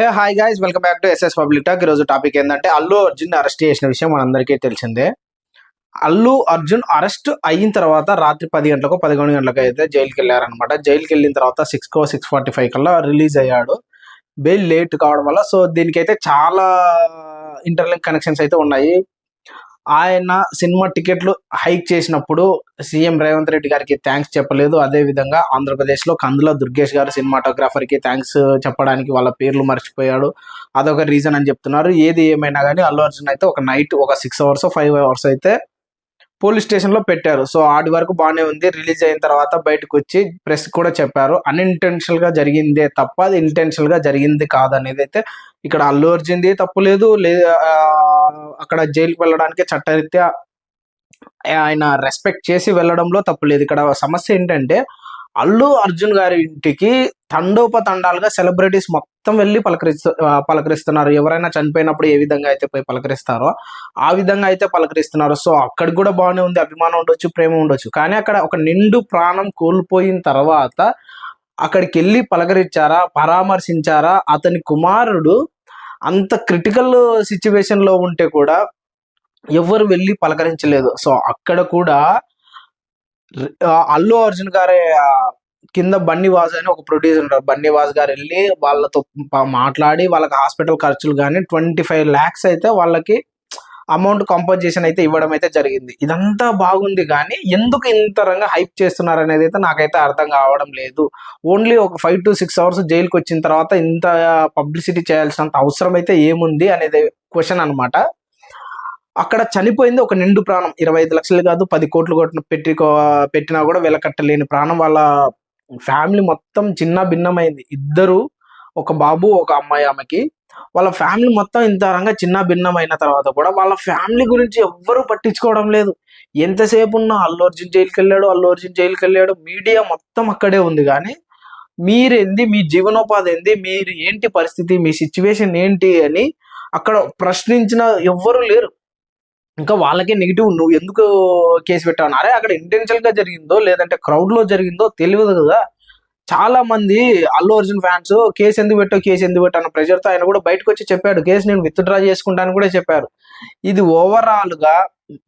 Hey hi guys welcome back to SS public talk ఈరోజు topic ఏంటంటే Allu Arjun arrest చేసిన విషయం మనందరికీ తెలిసిందే. అల్లు అర్జున్ అరెస్ట్ అయిన తర్వాత రాత్రి పది గంటలకు పదకొండు గంటలకు అయితే జైలుకి వెళ్ళారనమాట జైలుకి వెళ్ళిన తర్వాత సిక్స్ కో సిక్స్ ఫార్టీ ఫైవ్ కల్లా రిలీజ్ అయ్యాడు. బెయిల్ లేట్ కావడం వల్ల సో దీనికైతే చాలా ఇంటర్లింక్ కనెక్షన్స్ అయితే ఉన్నాయి. ఆయన సినిమా టికెట్లు హైక్ చేసినప్పుడు సీఎం రేవంత్ రెడ్డి గారికి థ్యాంక్స్ చెప్పలేదు. అదే విధంగా ఆంధ్రప్రదేశ్లో కందుల దుర్గేష్ గారు సినిమాటోగ్రాఫర్కి థ్యాంక్స్ చెప్పడానికి వాళ్ళ పేర్లు మర్చిపోయాడు. అదొక రీజన్ అని చెప్తున్నారు. ఏది ఏమైనా కానీ అల్లు అర్జున్ అయితే ఒక నైట్ ఒక సిక్స్ అవర్స్ ఫైవ్ అవర్స్ అయితే పోలీస్ స్టేషన్లో పెట్టారు. సో ఆడి వరకు బాగానే ఉంది. రిలీజ్ అయిన తర్వాత బయటకు వచ్చి ప్రెస్ కూడా చెప్పారు. అన్ఇంటెన్షనల్గా జరిగిందే తప్ప అది ఇంటెన్షనల్గా జరిగింది కాదనేది అయితే ఇక్కడ అల్లు అర్జున్ది తప్పు లేదు. లేదా అక్కడ జైలుకి వెళ్ళడానికి చట్టరీత్యా ఆయన రెస్పెక్ట్ చేసి వెళ్ళడంలో తప్పు లేదు. ఇక్కడ సమస్య ఏంటంటే అల్లు అర్జున్ గారి ఇంటికి తండోపతండాలుగా సెలబ్రిటీస్ మొత్తం వెళ్ళి పలకరిస్తు పలకరిస్తున్నారు. ఎవరైనా చనిపోయినప్పుడు ఏ విధంగా అయితే పోయి పలకరిస్తారో ఆ విధంగా అయితే పలకరిస్తున్నారు. సో అక్కడికి కూడా బాగానే ఉంది. అభిమానం ఉండొచ్చు ప్రేమ ఉండొచ్చు. కానీ అక్కడ ఒక నిండు ప్రాణం కోల్పోయిన తర్వాత అక్కడికి వెళ్ళి పలకరించారా పరామర్శించారా అతని కుమారుడు అంత క్రిటికల్ సిచ్యువేషన్లో ఉంటే కూడా ఎవరు వెళ్ళి పలకరించలేదు. సో అక్కడ కూడా అల్లు అర్జున్ గారి కింద బన్నీ వాజ్ అని ఒక ప్రొడ్యూసర్ ఉంటారు. బన్నీ వాజ్ గారు వెళ్ళి వాళ్ళతో మాట్లాడి వాళ్ళకి హాస్పిటల్ ఖర్చులు కానీ ట్వంటీ ఫైవ్ ల్యాక్స్ అయితే వాళ్ళకి అమౌంట్ కంపోజిషన్ అయితే ఇవ్వడం అయితే జరిగింది. ఇదంతా బాగుంది కానీ ఎందుకు ఇంత రంగా హైప్ చేస్తున్నారు అనేది అయితే నాకైతే అర్థం కావడం లేదు. ఓన్లీ ఒక ఫైవ్ టు సిక్స్ అవర్స్ జైలుకి వచ్చిన తర్వాత ఇంత పబ్లిసిటీ చేయాల్సినంత అవసరం అయితే ఏముంది అనేది క్వశ్చన్ అనమాట అక్కడ చనిపోయింది ఒక నిండు ప్రాణం. ఇరవై ఐదు లక్షలు కాదు పది కోట్లు కొట్టిన పెట్టి పెట్టినా కూడా వెలకట్టలేని ప్రాణం. వాళ్ళ ఫ్యామిలీ మొత్తం చిన్న భిన్నమైంది. ఇద్దరు ఒక బాబు ఒక అమ్మాయి ఆమెకి. వాళ్ళ ఫ్యామిలీ మొత్తం ఇంత రంగా చిన్న భిన్నమైన తర్వాత కూడా వాళ్ళ ఫ్యామిలీ గురించి ఎవ్వరూ పట్టించుకోవడం లేదు. ఎంతసేపు ఉన్నా అల్లు అర్జున్ జైలుకి వెళ్ళాడు అల్లు అర్జున్ జైలుకి వెళ్ళాడు మీడియా మొత్తం అక్కడే ఉంది. కానీ మీరేంది మీ జీవనోపాధి ఏంది మీరు ఏంటి పరిస్థితి మీ సిచ్యువేషన్ ఏంటి అని అక్కడ ప్రశ్నించిన ఎవ్వరూ లేరు. ఇంకా వాళ్ళకే నెగిటివ్ నువ్వు ఎందుకు కేసు పెట్టావు? అరే అక్కడ ఇంటెన్షియల్గా జరిగిందో లేదంటే క్రౌడ్లో జరిగిందో తెలియదు కదా. చాలా మంది అల్లు అర్జున్ ఫ్యాన్స్ కేసు ఎందుకు పెట్టో కేసు ఎందుకు పెట్టో అన్న ప్రెషర్తో ఆయన కూడా బయటకు వచ్చి చెప్పాడు. కేసు నేను విత్డ్రా చేసుకుంటాను కూడా చెప్పారు. ఇది ఓవరాల్గా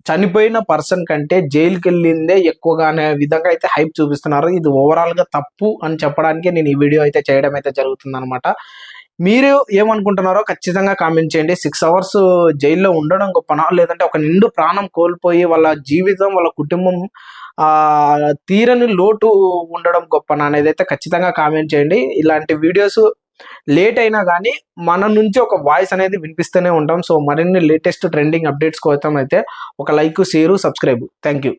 చనిపోయిన పర్సన్ కంటే జైలుకి వెళ్ళిందే ఎక్కువగా అనే విధంగా అయితే హైప్ చూపిస్తున్నారు. ఇది ఓవరాల్గా తప్పు అని చెప్పడానికి నేను ఈ వీడియో అయితే చేయడం అయితే జరుగుతుంది అనమాట మీరు ఏమనుకుంటున్నారో ఖచ్చితంగా కామెంట్ చేయండి. సిక్స్ అవర్స్ జైల్లో ఉండడం గొప్పనా? లేదంటే ఒక నిండు ప్రాణం కోల్పోయి వాళ్ళ జీవితం వాళ్ళ కుటుంబం ఆ తీరని లోటు ఉండడం గొప్పనా అనేది అయితే ఖచ్చితంగా కామెంట్ చేయండి. ఇలాంటి వీడియోస్ లేట్ అయినా కానీ మన నుంచి ఒక వాయిస్ అనేది వినిపిస్తూనే ఉంటాం. సో మరిన్ని లేటెస్ట్ ట్రెండింగ్ అప్డేట్స్ కోసం అయితే ఒక like share subscribe thank you